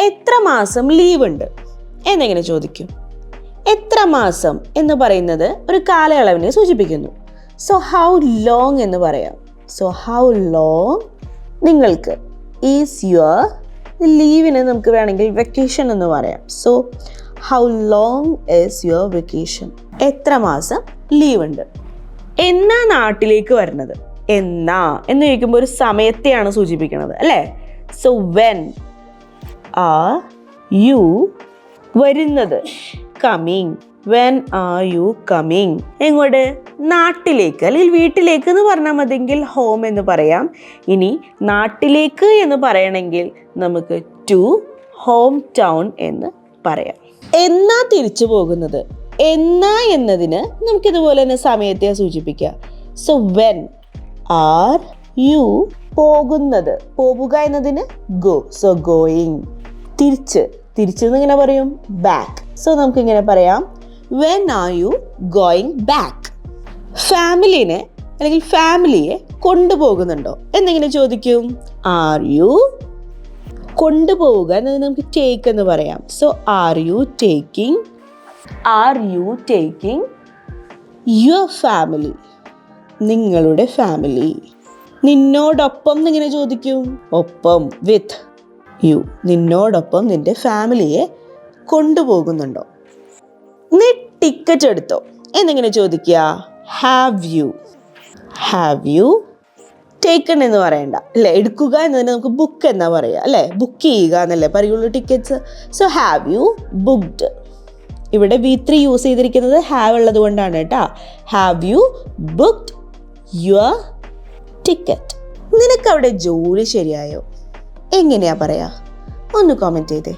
എത്ര മാസം ലീവ് ഉണ്ട് എന്നിങ്ങനെ ചോദിക്കും? എത്ര മാസം എന്ന് പറയുന്നത് ഒരു കാലയളവിനെ സൂചിപ്പിക്കുന്നു. സോ ഹൗ ലോങ് എന്ന് പറയാം. സോ ഹൗ ലോങ് നിങ്ങൾക്ക് ഈസ് യുവർ ലീവിന് നമുക്ക് വേണമെങ്കിൽ വെക്കേഷൻ എന്ന് പറയാം. So how long is your vacation എത്ര മാസം ലീവ് ഉണ്ട് എന്നാ നാട്ടിലേക്ക് വരുന്നത്? എന്നാ എന്ന് ചോദിക്കുമ്പോൾ ഒരു സമയത്തെയാണ് സൂചിപ്പിക്കുന്നത് അല്ലേ? സോ വെൻ ആർ യു വരുന്നത്? Coming when are you coming എങ്ങോട്ട്? നാട്ടിലേക്ക് അല്ലെങ്കിൽ വീട്ടിലേക്ക് എന്ന് പറഞ്ഞാൽ മതിയെങ്കിൽ ഹോം എന്ന് പറയാം. ഇനി നാട്ടിലേക്ക് എന്ന് പറയണമെങ്കിൽ നമുക്ക് ടു ഹോം ടൗൺ എന്ന് പറയാം. എന്നാ തിരിച്ചു പോകുന്നത്? എന്നാ എന്നതിന് നമുക്കിതുപോലെ തന്നെ സമയത്തെ സൂചിപ്പിക്കാം. സോ വെൻ ആർ യു പോകുന്നത്? പോവുക എന്നതിന് ഗോ സോ ഗോയിങ് തിരിച്ച്. തിരിച്ച് ഇങ്ങനെ പറയും? ബാക്ക് സോ നമുക്ക് ഇങ്ങനെ പറയാം. When are you going back ഫാമിലിനെ അല്ലെങ്കിൽ ഫാമിലിയെ കൊണ്ടുപോകുന്നുണ്ടോ? എന്നിങ്ങനെ ചോദിക്കും? ആർ യു കൊണ്ടുപോവുക എന്നത് നമുക്ക് ടേക്ക് എന്ന് പറയാം. So are you taking are you taking your family നിങ്ങളുടെ ഫാമിലി നിന്നോടൊപ്പം എന്നിങ്ങനെ ചോദിക്കും? ഒപ്പം വിത്ത് യു. നിന്നോടൊപ്പം നിന്റെ ഫാമിലിയെ കൊണ്ടുപോകുന്നുണ്ടോ? നീ ടിക്കറ്റ് എടുത്തോ? എന്നിങ്ങനെ ചോദിക്കുക have you have you taken എന്ന് പറയണ്ട. അല്ലേ? എടുക്കുക എന്നതിന് നമുക്ക് ബുക്ക് എന്നാ പറയുക അല്ലേ? ബുക്ക് ചെയ്യുക എന്നല്ലേ പറയുള്ളൂ tickets so have you booked ഇവിടെ വി ത്രീ യൂസ് ചെയ്തിരിക്കുന്നത് ഹാവ് ഉള്ളത് കൊണ്ടാണ് കേട്ടോ. Have you booked your ticket നിനക്ക് അവിടെ ജോലി ശരിയായോ? എങ്ങനെയാ പറയാ? ഒന്ന് കോമെന്റ് ചെയ്തേ.